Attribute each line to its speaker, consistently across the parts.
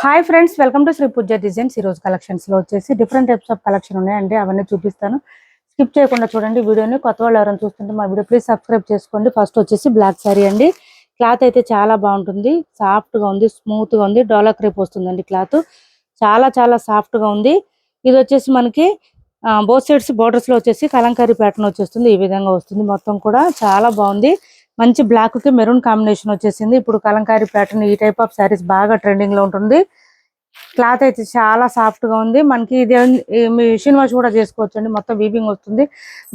Speaker 1: Hi friends welcome to Sri Pooja designs ఈ రోజు collections వచ్చేసి డిఫరెంట్ టైప్స్ ఆఫ్ కలెక్షన్ ఉన్నాయండి. అవన్నీ చూపిస్తాను. స్కిప్ చేయకుండా చూడండి వీడియోని. కొత్త వాళ్ళు ఎవరైనా చూస్తుంటే మా వీడియో ప్లీజ్ సబ్స్క్రైబ్ చేసుకోండి. ఫస్ట్ వచ్చేసి బ్లాక్ శారీ అండి. క్లాత్ అయితే చాలా బాగుంటుంది. సాఫ్ట్గా ఉంది స్మూత్గా ఉంది. డోలా క్రేప్ వస్తుందండి క్లాత్ చాలా చాలా సాఫ్ట్గా ఉంది. ఇది వచ్చేసి మనకి బోత్ సైడ్స్ బోర్డర్స్లో వచ్చేసి కలంకారీ ప్యాటర్న్ వచ్చేస్తుంది. ఈ విధంగా వస్తుంది. మొత్తం కూడా చాలా బాగుంది. మంచి బ్లాక్కి మెరూన్ కాంబినేషన్ వచ్చేసింది. ఇప్పుడు కలంకారీ ప్యాటర్న్ ఈ టైప్ ఆఫ్ శారీస్ బాగా ట్రెండింగ్లో ఉంటుంది. క్లాత్ అయితే చాలా సాఫ్ట్గా ఉంది. మనకి ఇది మిషన్ వాష్ కూడా చేసుకోవచ్చు అండి మొత్తం వీవింగ్ వస్తుంది.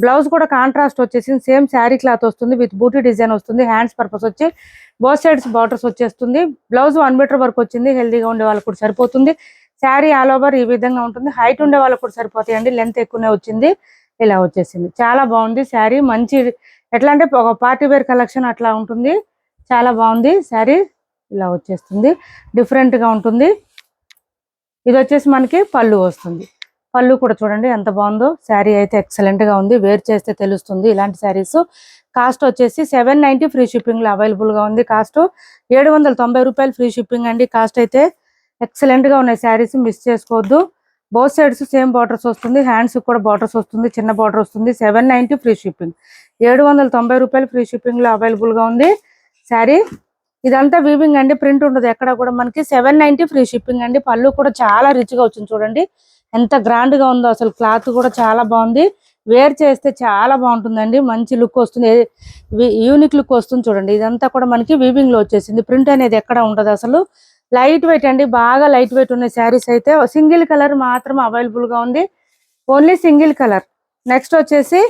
Speaker 1: బ్లౌజ్ కూడా కాంట్రాస్ట్ వచ్చేసింది. సేమ్ శారీ క్లాత్ వస్తుంది విత్ బూటీ డిజైన్ వస్తుంది. హ్యాండ్స్ పర్పస్ వచ్చి బోత్ సైడ్స్ బార్డర్స్ వచ్చేస్తుంది. బ్లౌజ్ వన్ మీటర్ వరకు వచ్చింది. హెల్దీగా ఉండే వాళ్ళకి కూడా సరిపోతుంది. శారీ ఆల్ ఓవర్ ఈ విధంగా ఉంటుంది. హైట్ ఉండే వాళ్ళకి కూడా సరిపోతాయండి. లెంత్ ఎక్కువనే వచ్చింది. ఇలా వచ్చేసింది. చాలా బాగుంది శారీ మంచి ఎట్లా అంటే ఒక పార్టీ వేర్ కలెక్షన్ అట్లా ఉంటుంది. చాలా బాగుంది. శారీ ఇలా వచ్చేస్తుంది. డిఫరెంట్గా ఉంటుంది. ఇది వచ్చేసి మనకి పళ్ళు వస్తుంది. పళ్ళు కూడా చూడండి ఎంత బాగుందో. శారీ అయితే ఎక్సలెంట్గా ఉంది. వేర్ చేస్తే తెలుస్తుంది ఇలాంటి శారీస్. కాస్ట్ వచ్చేసి సెవెన్ నైన్టీ ఫ్రీ షిప్పింగ్ అవైలబుల్గా అవైలబుల్గా ఉంది కాస్ట్. ఏడు వందల తొంభై రూపాయలు ఫ్రీ షిప్పింగ్ అండి. కాస్ట్ అయితే ఎక్సలెంట్గా ఉన్నాయి శారీస్. మిస్ చేసుకోవద్దు. బోత్ సైడ్స్ సేమ్ బార్డర్స్ వస్తుంది. హ్యాండ్స్ కూడా బార్డర్స్ వస్తుంది. చిన్న బార్డర్ వస్తుంది. సెవెన్ నైంటీ ఫ్రీ షిప్పింగ్ ఏడు వందల తొంభై రూపాయలు ఫ్రీ షిప్పింగ్లో అవైలబుల్గా ఉంది. శారీ ఇదంతా వీవింగ్ అండి. ప్రింట్ ఉండదు. ఎక్కడ కూడా మనకి సెవెన్ నైన్టీ ఫ్రీ షిప్పింగ్ అండి. పళ్ళు కూడా చాలా రిచ్గా వచ్చింది చూడండి. ఎంత గ్రాండ్గా ఉందో అసలు క్లాత్ కూడా చాలా బాగుంది. వేర్ చేస్తే చాలా బాగుంటుందండి. మంచి లుక్ వస్తుంది. యూనిక్ లుక్ వస్తుంది చూడండి. ఇదంతా కూడా మనకి వీవింగ్లో వచ్చేసింది. ప్రింట్ అనేది ఎక్కడ ఉండదు అసలు. లైట్ వెయిట్ అండి. బాగా లైట్ వెయిట్ ఉన్న శారీస్ అయితే సింగిల్ కలర్ మాత్రం అవైలబుల్గా ఉంది. Only single colour. నెక్స్ట్ వచ్చేసి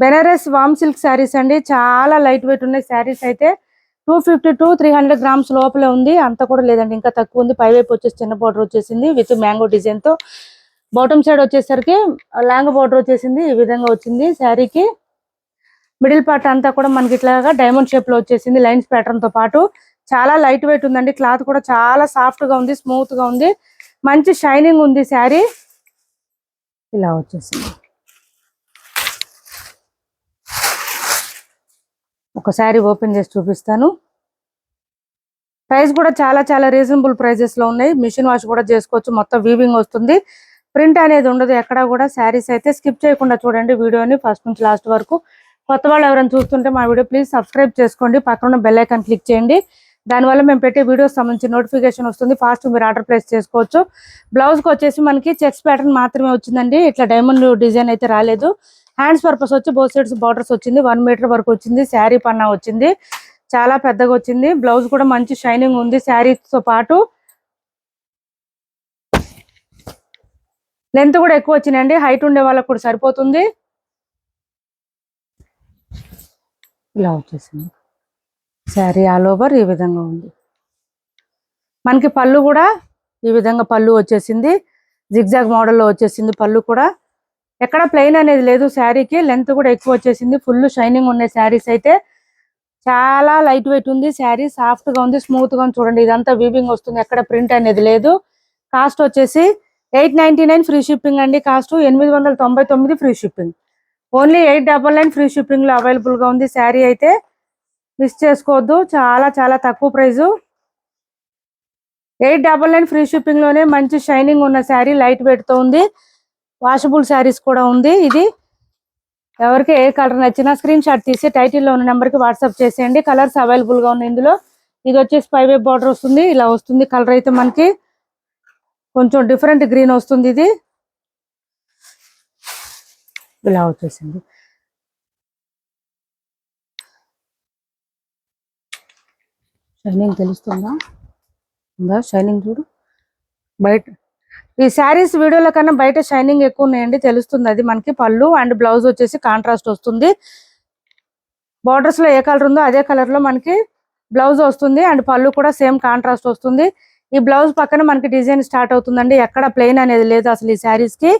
Speaker 1: బెనారస్ వామ్ సిల్క్ శారీస్ అండి. చాలా లైట్ వెయిట్ ఉన్నాయి శారీస్ అయితే two fifty to three hundred grams లోపలే ఉంది. అంత కూడా లేదండి. ఇంకా తక్కువ ఉంది. పైవైపు వచ్చేసి చిన్న బార్డర్ వచ్చేసింది విత్ మ్యాంగో డిజైన్తో. బాటమ్ సైడ్ వచ్చేసరికి లాంగ్ బార్డర్ వచ్చేసింది. ఈ విధంగా వచ్చింది శారీకి. మిడిల్ పార్ట్ అంతా కూడా మనకి ఇట్లాగా డైమండ్ షేప్లో వచ్చేసింది. లైన్స్ ప్యాటర్న్తో పాటు చాలా లైట్ వెయిట్ ఉందండి. క్లాత్ కూడా చాలా సాఫ్ట్గా ఉంది స్మూత్గా ఉంది. మంచి షైనింగ్ ఉంది శారీ. ఇలా వచ్చేసింది. ఒక ఓపెన్ చేసి చూపిస్తాను. ప్రైస్ కూడా చాలా చాలా రీజనబుల్ ప్రైజెస్లో ఉన్నాయి. మిషన్ వాష్ కూడా చేసుకోవచ్చు. మొత్తం వీవింగ్ వస్తుంది. ప్రింట్ అనేది ఉండదు ఎక్కడ కూడా. శారీస్ అయితే స్కిప్ చేయకుండా చూడండి వీడియోని ఫస్ట్ నుంచి లాస్ట్ వరకు. కొత్త వాళ్ళు ఎవరైనా చూస్తుంటే మా వీడియో ప్లీజ్ సబ్స్క్రైబ్ చేసుకోండి. పక్కన బెల్ ఐకాన్ క్లిక్ చేయండి. దానివల్ల మేము పెట్టే వీడియోస్ సంబంధించి నోటిఫికేషన్ వస్తుంది. ఫాస్ట్ మీరు ఆర్డర్ ప్లేస్ చేసుకోవచ్చు. బ్లౌజ్కి వచ్చేసి మనకి చెక్స్ ప్యాటర్న్ మాత్రమే వచ్చిందండి. ఇట్లా డైమండ్ డిజైన్ అయితే రాలేదు. హ్యాండ్స్ పర్పస్ వచ్చి బోత్ సైడ్స్ బార్డర్స్ వచ్చింది. వన్ మీటర్ వరకు వచ్చింది. శారీ పన్నా వచ్చింది. చాలా పెద్దగా వచ్చింది. బ్లౌజ్ కూడా మంచి షైనింగ్ ఉంది. శారీతో పాటు లెంత్ కూడా ఎక్కువ వచ్చిందండి హైట్ ఉండే వాళ్ళకి కూడా సరిపోతుంది. ఇలా వచ్చేసింది శారీ ఆల్ ఓవర్ ఈ విధంగా ఉంది. మనకి పళ్ళు కూడా ఈ విధంగా పళ్ళు వచ్చేసింది. జిగ్జాగ్ మోడల్లో వచ్చేసింది పళ్ళు కూడా. ఎక్కడ ప్లెయిన్ అనేది లేదు శారీకి. లెంత్ కూడా ఎక్కువ వచ్చేసింది. ఫుల్ షైనింగ్ ఉన్నాయి శారీస్ అయితే. చాలా లైట్ వెయిట్ ఉంది. శారీ సాఫ్ట్గా ఉంది స్మూత్గా ఉంది. చూడండి ఇదంతా వీవింగ్ వస్తుంది. ఎక్కడ ప్రింట్ అనేది లేదు. కాస్ట్ వచ్చేసి eight ninety nine free shipping అండి. కాస్ట్ ఎనిమిది వందల తొంభై తొమ్మిది free shipping only eight double nine free షిప్పింగ్లో అవైలబుల్గా ఉంది శారీ అయితే. మిస్ చేసుకోవద్దు. చాలా చాలా తక్కువ price eight double nine free షిప్పింగ్లోనే మంచి షైనింగ్ ఉన్న శారీ లైట్ వెయిట్తో ఉంది. వాషబుల్ శారీస్ కూడా ఉంది. ఇది ఎవరికి ఏ కలర్ నచ్చినా స్క్రీన్ షాట్ తీసి టైటిల్లో ఉన్న నెంబర్కి వాట్సాప్ చేసేయండి. కలర్స్ అవైలబుల్గా ఉన్నాయి ఇందులో. ఇది వచ్చేసి ఫైవ్ వే బార్డర్ వస్తుంది. ఇలా వస్తుంది కలర్ అయితే మనకి కొంచెం డిఫరెంట్ గ్రీన్ వస్తుంది ఇది. ఇలా వచ్చేసింది. షైనింగ్ తెలుస్తుందా? ఉందా? షైనింగ్ చూడు. బయట ఈ శారీస్ వీడియోల కన్నా బయట షైనింగ్ ఎక్కువ ఉన్నాయండి తెలుస్తుంది అది మనకి. పళ్ళు అండ్ బ్లౌజ్ వచ్చేసి కాంట్రాస్ట్ వస్తుంది. బార్డర్స్లో ఏ కలర్ ఉందో అదే కలర్లో మనకి బ్లౌజ్ వస్తుంది అండ్ పళ్ళు కూడా సేమ్ కాంట్రాస్ట్ వస్తుంది. ఈ బ్లౌజ్ పక్కన మనకి డిజైన్ స్టార్ట్ అవుతుందండి. ఎక్కడ ప్లెయిన్ అనేది లేదు అసలు ఈ శారీస్కి.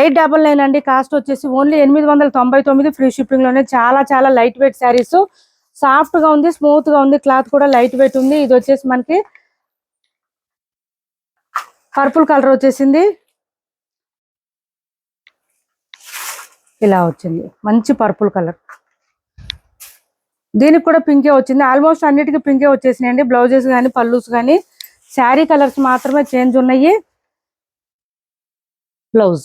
Speaker 1: ఎయిట్ డబల్ నైన్ అండి. కాస్ట్ వచ్చేసి ఓన్లీ ఎనిమిది వందల తొంభై తొమ్మిది ఫ్రీ షిప్పింగ్లోనే చాలా చాలా లైట్ వెయిట్ శారీస్. సాఫ్ట్గా ఉంది స్మూత్గా ఉంది క్లాత్ కూడా లైట్ వెయిట్ ఉంది. ఇది వచ్చేసి మనకి పర్పుల్ కలర్ వచ్చేసింది. ఇలా వచ్చింది. మంచి పర్పుల్ కలర్. దీనికి కూడా పింకే వచ్చింది. ఆల్మోస్ట్ అన్నిటికీ పింకే వచ్చేసినాయండి. బ్లౌజెస్ కానీ పల్లూస్ కానీ శారీ కలర్స్ మాత్రమే చేంజ్ ఉన్నాయి. బ్లౌజ్.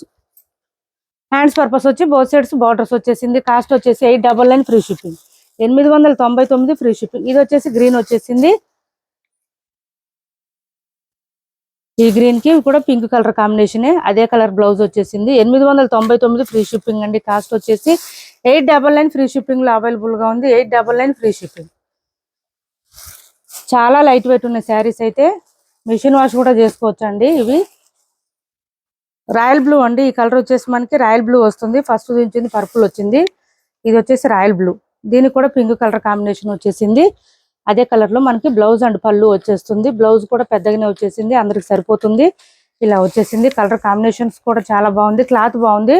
Speaker 1: హ్యాండ్స్ పర్పస్ వచ్చి బోత్ సైడ్స్ బార్డర్స్ వచ్చేసింది. కాస్ట్ వచ్చేసి eight double nine free shipping. ఎనిమిది వందల తొంభై తొమ్మిది ఫ్రీ షిప్పింగ్. ఇది వచ్చేసి గ్రీన్ వచ్చేసింది. ఈ గ్రీన్కి కూడా పింక్ కలర్ కాంబినేషన్ అదే కలర్ బ్లౌజ్ వచ్చేసింది. ఎనిమిది వందల తొంభై తొమ్మిది ఫ్రీ షిప్పింగ్ అండి. కాస్ట్ వచ్చేసి ఎయిట్ డబల్ నైన్ ఫ్రీ షిప్పింగ్లో అవైలబుల్గా ఉంది. Eight double nine free shipping చాలా లైట్ వెయిట్ ఉన్న శారీస్ అయితే మిషన్ వాష్ కూడా చేసుకోవచ్చు అండి ఇవి. రాయల్ బ్లూ అండి. ఈ కలర్ వచ్చేసి మనకి రాయల్ బ్లూ వస్తుంది. ఫస్ట్ దించింది పర్పుల్ వచ్చింది. ఇది వచ్చేసి రాయల్ బ్లూ దీనికి కూడా పింక్ కలర్ కాంబినేషన్ వచ్చేసింది. అదే కలర్లో మనకి బ్లౌజ్ అండ్ పళ్ళు వచ్చేస్తుంది. బ్లౌజ్ కూడా పెద్దగానే వచ్చేసింది. అందరికి సరిపోతుంది. ఇలా వచ్చేసింది. కలర్ కాంబినేషన్స్ కూడా చాలా బాగుంది. క్లాత్ బాగుంది.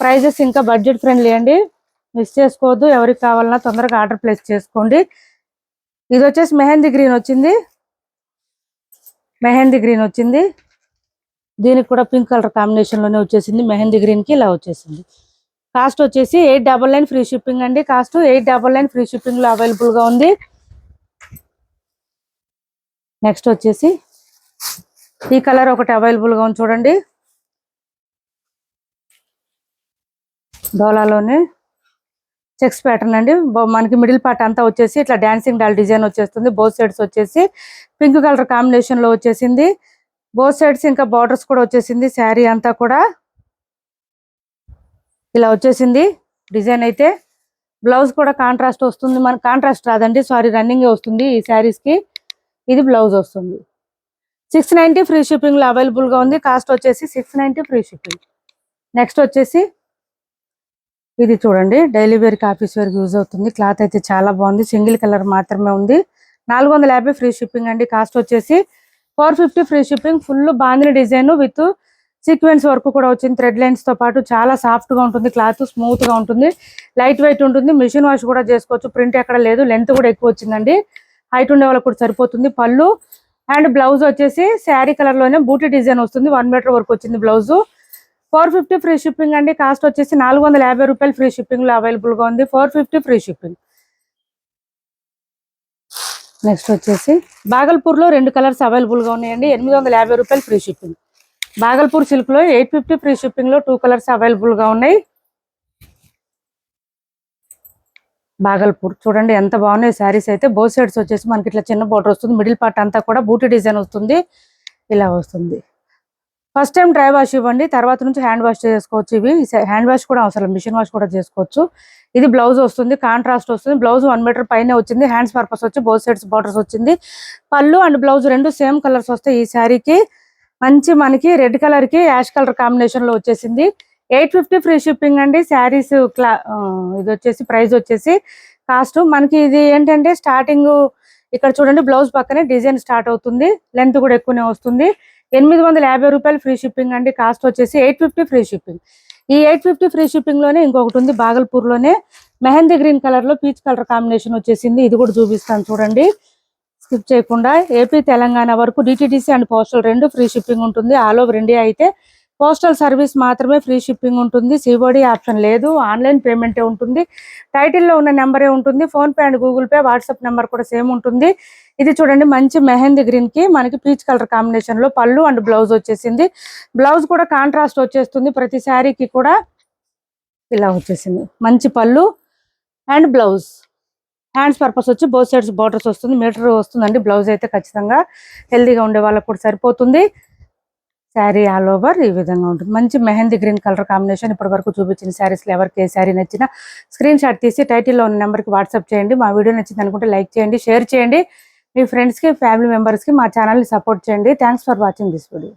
Speaker 1: ప్రైజెస్ ఇంకా బడ్జెట్ ఫ్రెండ్లీ అండి. మిస్ చేసుకోవద్దు. ఎవరికి కావాలన్నా తొందరగా ఆర్డర్ ప్లేస్ చేసుకోండి. ఇది వచ్చేసి మెహందీ గ్రీన్ వచ్చింది. మెహందీ గ్రీన్ వచ్చింది. దీనికి కూడా పింక్ కలర్ కాంబినేషన్లోనే వచ్చేసింది. మెహందీ గ్రీన్కి ఇలా వచ్చేసింది. కాస్ట్ వచ్చేసి eight double nine free shipping అండి. Cost eight double nine free షిప్పింగ్లో అవైలబుల్గా ఉంది. నెక్స్ట్ వచ్చేసి ఈ కలర్ ఒకటి అవైలబుల్గా ఉంది చూడండి. డోలాలోనే చెక్స్ ప్యాటర్న్ అండి. మనకి మిడిల్ పార్ట్ అంతా వచ్చేసి ఇట్లా డాన్సింగ్ డాల్ డిజైన్ వచ్చేస్తుంది. బోత్ సైడ్స్ వచ్చేసి పింక్ కలర్ కాంబినేషన్లో వచ్చేసింది. బోత్ సైడ్స్ ఇంకా బార్డర్స్ కూడా వచ్చేసింది. శారీ అంతా కూడా ఇలా వచ్చేసింది. డిజైన్ అయితే బ్లౌజ్ కూడా కాంట్రాస్ట్ వస్తుంది. మన కాంట్రాస్ట్ రాదండి. సారీ రన్నింగ్ వస్తుంది ఈ శారీస్కి ఇది బ్లౌజ్ వస్తుంది. సిక్స్ నైన్టీ ఫ్రీ షిప్పింగ్లో అవైలబుల్గా ఉంది. కాస్ట్ వచ్చేసి six ninety free shipping. Next వచ్చేసి ఇది చూడండి. డైలీ వేర్కి ఆఫీస్ వేర్కి యూజ్ అవుతుంది. క్లాత్ అయితే చాలా బాగుంది. సింగిల్ కలర్ మాత్రమే ఉంది. నాలుగు వందల యాభై ఫ్రీ షిప్పింగ్ అండి. కాస్ట్ వచ్చేసి four fifty free shipping. Full bandhani design with sequence work కూడా వచ్చింది. థ్రెడ్ లైన్స్తో పాటు చాలా సాఫ్ట్గా ఉంటుంది. క్లాత్ స్మూత్గా ఉంటుంది. లైట్ వెయిట్ ఉంటుంది. మిషన్ వాష్ కూడా చేసుకోవచ్చు. ప్రింట్ ఎక్కడ లేదు. లెంత్ కూడా ఎక్కువ వచ్చిందండి. హైట్ ఉండే వాళ్ళకి కూడా సరిపోతుంది. పళ్ళు అండ్ బ్లౌజ్ వచ్చేసి శారీ కలర్లోనే బూటీ డిజైన్ వస్తుంది. వన్ మీటర్ వరకు వచ్చింది blouse. Four fifty free shipping అండి. కాస్ట్ వచ్చేసి నాలుగు వందల యాభై రూపాయలు ఫ్రీ షిప్పింగ్లో అవైలబుల్గా ఉంది. Four fifty free shipping. Next వచ్చేసి బాగల్పూర్లో రెండు కలర్స్ అవైలబుల్గా ఉన్నాయండి. ఎనిమిది వందల యాభై రూపాయలు ఫ్రీ షిప్పింగ్. బాగల్పూర్ సిల్క్లో ఎయిట్ ఫిఫ్టీ ఫ్రీ షిప్పింగ్లో టూ కలర్స్ అవైలబుల్గా ఉన్నాయి. బాగల్పూర్. చూడండి ఎంత బాగున్నాయి శారీస్ అయితే. బోత్ సైడ్స్ వచ్చేసి మనకి ఇట్లా చిన్న బోర్డర్ వస్తుంది. మిడిల్ పార్ట్ అంతా కూడా బూటీ డిజైన్ వస్తుంది. ఇలా వస్తుంది. ఫస్ట్ టైం డ్రై వాష్ ఇవ్వండి. తర్వాత నుంచి హ్యాండ్ వాష్ చేసుకోవచ్చు ఇవి. హ్యాండ్ వాష్ కూడా అవసరం. మిషన్ వాష్ కూడా చేసుకోవచ్చు. ఇది బ్లౌజ్ వస్తుంది. కాంట్రాస్ట్ వస్తుంది. బ్లౌజ్ వన్ మీటర్ పైన వచ్చింది. హ్యాండ్స్ పర్పస్ వచ్చి బోత్ సైడ్స్ బార్డర్స్ వచ్చింది. పళ్ళు అండ్ బ్లౌజ్ రెండు సేమ్ కలర్స్ వస్తాయి ఈ శారీకి. మంచి మనకి రెడ్ కలర్కి యాష్ కలర్ కాంబినేషన్లో వచ్చేసింది. ఎయిట్ ఫిఫ్టీ ఫ్రీ షిప్పింగ్ అండి. శారీస్ క్లా ఇది వచ్చేసి ప్రైస్ వచ్చేసి కాస్ట్. మనకి ఇది ఏంటంటే స్టార్టింగ్ ఇక్కడ చూడండి బ్లౌజ్ పక్కనే డిజైన్ స్టార్ట్ అవుతుంది. లెంత్ కూడా ఎక్కువనే వస్తుంది. ఎనిమిది వందల యాభై రూపాయలు ఫ్రీ షిప్పింగ్ అండి. కాస్ట్ వచ్చేసి ఎయిట్ ఫిఫ్టీ ఫ్రీ షిప్పింగ్. ఈ ఎయిట్ ఫిఫ్టీ ఫ్రీ షిప్పింగ్లోనే ఇంకొకటి ఉంది బాగల్పూర్లోనే మెహందీ గ్రీన్ కలర్లో పీచ్ కలర్ కాంబినేషన్ వచ్చేసింది. ఇది కూడా చూపిస్తాను చూడండి. స్కిప్ చేయకుండా ఏపీ తెలంగాణ వరకు డిటిడిసి అండ్ పోస్టల్ రెండు ఫ్రీ షిప్పింగ్ ఉంటుంది. ఆల్ ఓవర్ ఇండియా అయితే పోస్టల్ సర్వీస్ మాత్రమే ఫ్రీ షిప్పింగ్ ఉంటుంది. సిఓడి ఆప్షన్ లేదు. ఆన్లైన్ పేమెంటే ఉంటుంది. టైటిల్లో ఉన్న నెంబరే ఉంటుంది. PhonePe and Google Pay WhatsApp number కూడా సేమ్ ఉంటుంది. ఇది చూడండి మంచి మెహందీ గ్రీన్కి మనకి పీచ్ కలర్ కాంబినేషన్లో పళ్ళు అండ్ బ్లౌజ్ వచ్చేసింది. బ్లౌజ్ కూడా కాంట్రాస్ట్ వచ్చేస్తుంది. ప్రతి శారీకి కూడా ఇలా వచ్చేసింది. మంచి pallu and blouse. Hands purpose వచ్చి బోత్ సైడ్స్ బార్డర్స్ వస్తుంది. మీటర్ వస్తుందండి బ్లౌజ్ అయితే ఖచ్చితంగా. హెల్దీగా ఉండే వాళ్ళకు కూడా సరిపోతుంది. శారీ ఆల్ ఓవర్ ఈ విధంగా ఉంటుంది. మంచి మెహందీ గ్రీన్ కలర్ కాంబినేషన్ ఇప్పటి వరకు చూపించిన శారీస్లో ఎవరికి ఏ శారీ నచ్చినా స్క్రీన్ షాట్ తీసి టైటిల్లో ఉన్న నెంబర్కి వాట్సాప్ చేయండి. మా వీడియో నచ్చింది అనుకుంటే లైక్ చేయండి షేర్ చేయండి. మీ ఫ్రెండ్స్కి ఫ్యామిలీ మెంబర్స్కి మా ఛానల్ని సపోర్ట్ చేయండి. Thanks for watching this video